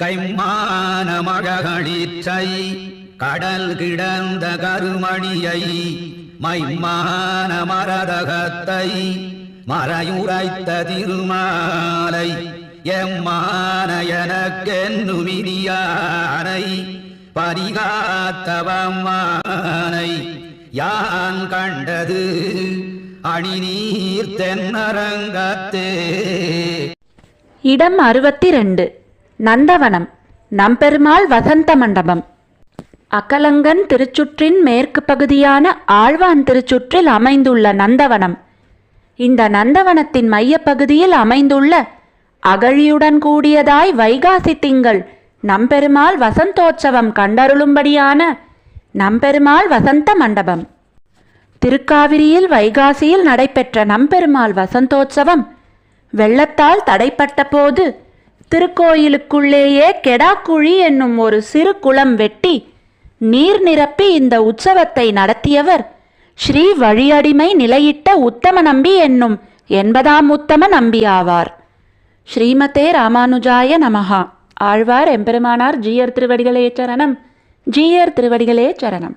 கைமான மழகளிற்றை கடல் கிடந்த கருமணியை மைமான மரதகத்தை மறையுரைத்த திருமாலை எம்மான எனக்கென்னுமிரியானை பரிகாத்தவம்மானை யான் கண்டது அணி நீர் தென்னரங்கத்தே இடம் அறுபத்தி ரெண்டு நந்தவனம் நம்பெருமாள் வசந்த மண்டபம். அகலங்கன் திருச்சுற்றின் மேற்கு பகுதியான ஆழ்வான் திருச்சுற்றில் அமைந்துள்ள நந்தவனம். இந்த நந்தவனத்தின் மையப்பகுதியில் அமைந்துள்ள அகழியுடன் கூடியதாய் வைகாசி திங்கள் நம்பெருமாள் வசந்தோற்சவம் கண்டருளும்படியான நம்பெருமாள் வசந்த மண்டபம். திருக்காவிரியில் வைகாசியில் நடைபெற்ற நம்பெருமாள் வசந்தோற்சவம் வெள்ளத்தால் தடைப்பட்ட போது திருக்கோயிலுக்குள்ளேயே கெடாக்குழி என்னும் ஒரு சிறு குளம் வெட்டி நீர் நிரப்பி இந்த உற்சவத்தை நடத்தியவர் ஸ்ரீ வழியடிமை நிலையிட்ட உத்தம நம்பி என்னும் எண்பதாம் உத்தம நம்பி ஆவார். ஸ்ரீமதே ராமானுஜாய நமஹா. ஆழ்வார் எம்பெருமானார் ஜீயர் திருவடிகளே சரணம். ஜீயர் திருவடிகளே சரணம்.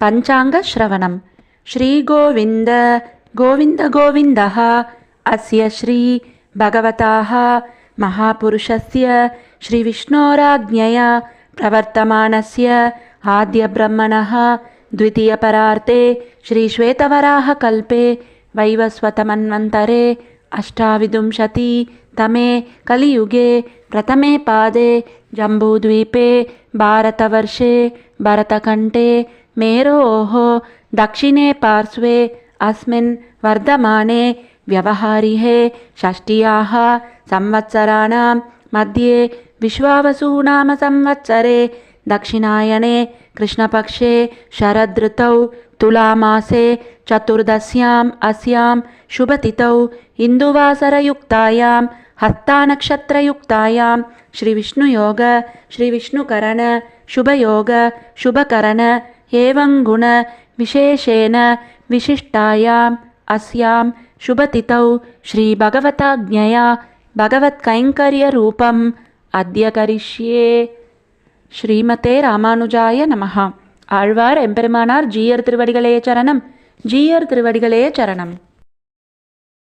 पञ्चाङ्गश्रवणं श्रीगोविन्द गोविन्दगोविन्दः अस्य श्रीभगवतः महापुरुषस्य श्रीविष्णोराज्ञया प्रवर्तमानस्य आद्यब्रह्मणः द्वितीयपरार्ते श्रीश्वेतवराहकल्पे वैवस्वतमन्वन्तरे अष्टाविंशतितमे कलियुगे प्रथमे पादे जम्बूद्वीपे भारतवर्षे भरतकण्ठे मेरोः दक्षिणे पार्श्वे अस्मिन् वर्धमाने व्यवहारिहे षष्ट्याः संवत्सराणां मध्ये विश्वावसुनाम संवत्सरे दक्षिणायने कृष्णपक्षे शरदृतौ तुलामासे चतुर्दश्याम् अस्यां शुभतिथौ इन्दुवासरयुक्तायां हस्तानक्षत्रयुक्तायां श्रीविष्णुयोग श्रीविष्णुकरण शुभयोग शुभकरण एवं गुण विशेषेण विशिष्टायाम् अस्यां शुभतिथौ श्रीभगवताज्ञया भगवत्कैङ्कर्यरूपम् अद्य करिष्ये ஸ்ரீமதே ராமானுஜாய நமஹா ஆழ்வார் எம்பெருமானார் ஜீயர் திருவடிகளே சரணம் ஜீயர் திருவடிகளே சரணம்